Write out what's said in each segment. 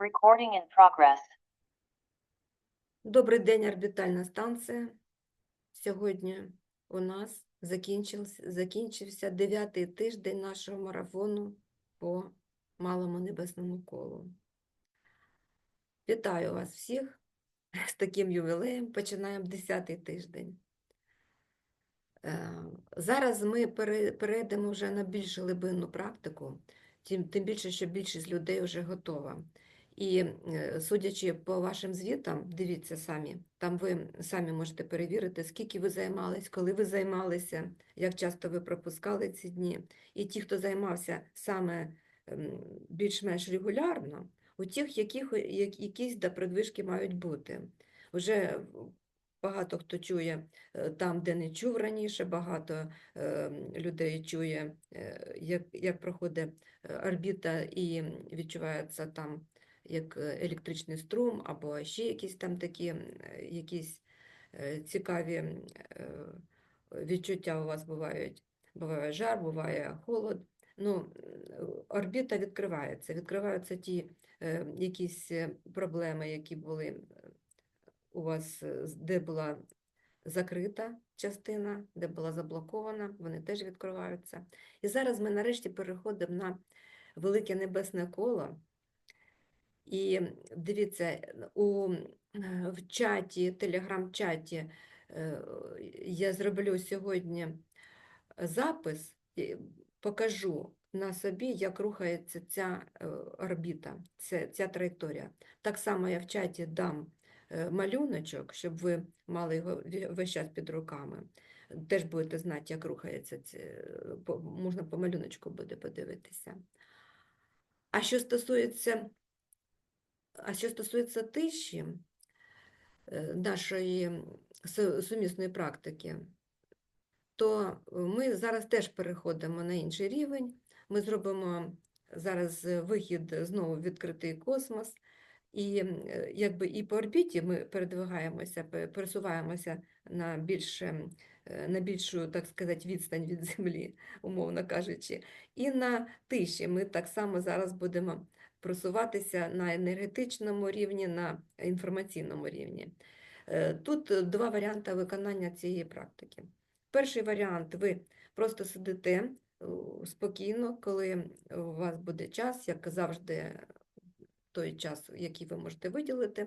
Recording in progress. Добрий день, орбітальна станція. Сьогодні у нас закінчився, закінчився дев'ятий тиждень нашого марафону по малому небесному колу. Вітаю вас всіх з таким ювілеєм. Починаємо десятий тиждень. Е, Зараз ми перейдемо вже на більш глибинну практику, тим більше, що більшість людей вже готова. І е, судячи по вашим звітам, дивіться самі, там ви самі можете перевірити, скільки ви займались, коли ви займалися, як часто ви пропускали ці дні. І ті, хто займався саме ем, більш-менш регулярно, у тих, яких, як- якісь да, продвижки мають бути. Вже багато хто чує е, там, де не чув раніше, багато е, людей чує, е, як, як проходить орбіта і відчувається там як е, електричний струм, або ще якісь там такі якісь е, цікаві е, відчуття у вас бувають. Буває жар, буває холод. Ну, орбіта відкривається, відкриваються ті якісь проблеми, які були у вас, де була закрита частина, де була заблокована, вони теж відкриваються. І зараз ми нарешті переходимо на велике небесне коло. І дивіться, у е, в чаті, телеграм-чаті е, я зроблю сьогодні запис, і покажу на собі, як рухається ця орбіта, ця, ця траєкторія. Так само я в чаті дам малюночок, щоб ви мали його весь час під руками. Теж будете знати, як рухається це, можна по малюночку буде подивитися. А що стосується а що стосується тиші, е, нашої сумісної практики, то ми зараз теж переходимо на інший рівень. Ми зробимо зараз вихід знову в відкритий космос, і якби і по орбіті ми передвигаємося, пересуваємося на більше, на більшу, так сказати, відстань від Землі, умовно кажучи. І на тиші ми так само зараз будемо просуватися на енергетичному рівні, на інформаційному рівні. Е, Тут два варіанти виконання цієї практики. Перший варіант ви просто сидите е, спокійно, коли у вас буде час, як завжди, той час, який ви можете виділити.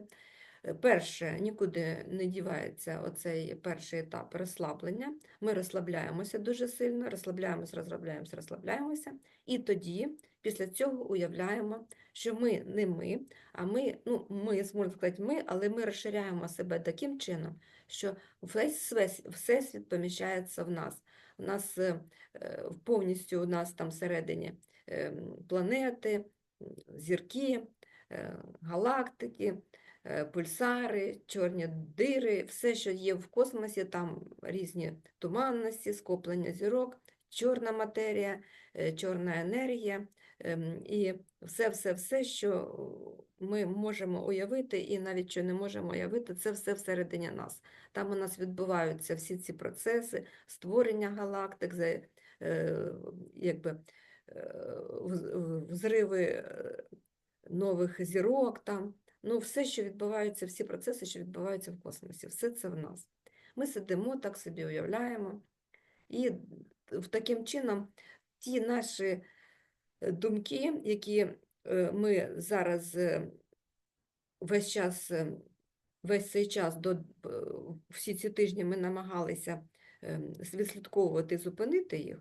Перше, нікуди не дівається оцей перший етап розслаблення. Ми розслабляємося дуже сильно, розслабляємося, розслабляємося, розслабляємося. І тоді, після цього, уявляємо, що ми не ми, а ми, ну, ми, можна сказати, ми, але ми розширяємо себе таким чином, що весь всесвіт поміщається в нас. У нас е, е, повністю у нас там всередині е, планети, зірки, е, галактики, пульсари, чорні дири, все, що є в космосі, там різні туманності, скоплення зірок, чорна матерія, е, чорна енергія. ем, І все-все-все, що ми можемо уявити, і навіть що не можемо уявити, це все всередині нас. Там у нас відбуваються всі ці процеси створення галактик, е, якби, е, взриви е, нових зірок, там. Ну, все, що відбувається, всі процеси, що відбуваються в космосі, все це в нас. Ми сидимо, так собі уявляємо, і в таким чином ті наші е, думки, які е, ми зараз е, весь час, весь цей час до всі ці тижні ми намагалися е, відслідковувати, зупинити їх,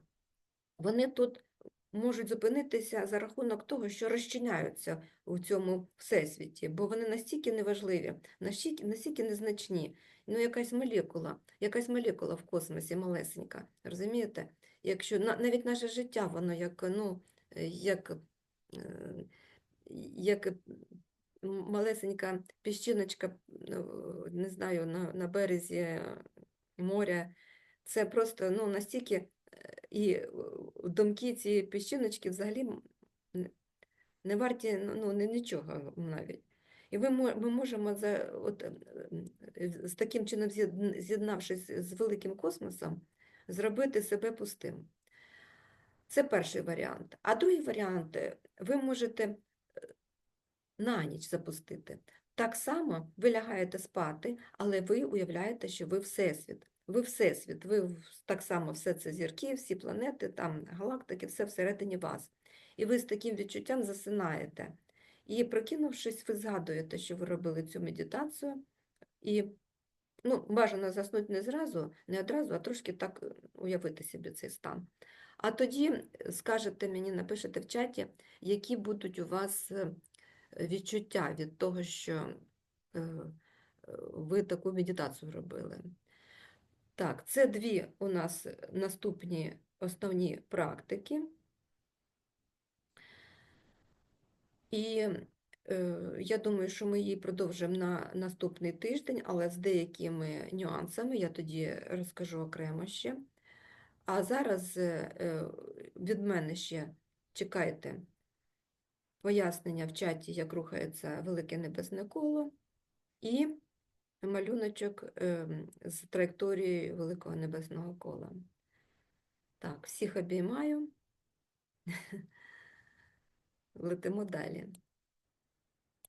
вони тут можуть зупинитися за рахунок того, що розчиняються у цьому всесвіті, бо вони настільки неважливі, настільки, настільки незначні. Ну, якась молекула, якась молекула в космосі малесенька, розумієте? Якщо навіть наше життя, воно як, ну, е, як, е, як малесенька піщиночка, ну, не знаю, на, на березі моря, це просто ну, настільки е, і е, думки цієї піщиночки взагалі не- варті ну, ну, нічого навіть. І мо- ми можемо за, от, е, з таким чином з'єднавшись з великим космосом, зробити себе пустим. Це перший варіант. А другий варіант, е, ви можете на ніч запустити. Так само ви лягаєте спати, але ви уявляєте, що ви Всесвіт. Ви Всесвіт, ви так само все це зірки, всі планети, там галактики, все всередині вас. І ви з таким відчуттям засинаєте. І прокинувшись, ви згадуєте, що ви робили цю медитацію, і ну, бажано заснути не зразу, не одразу, а трошки так е, уявити собі цей стан. А тоді скажете мені, напишете в чаті, які будуть у вас е, відчуття від того, що е, ви таку медитацію робили. Так, це дві у нас наступні основні практики. І е, я думаю, що ми її продовжимо на наступний тиждень, але з деякими нюансами я тоді розкажу окремо ще. А зараз е, е, від мене ще чекайте пояснення в чаті, як рухається велике небесне коло, і малюночок е, з траєкторією великого небесного кола. Так, всіх обіймаю. Летимо далі.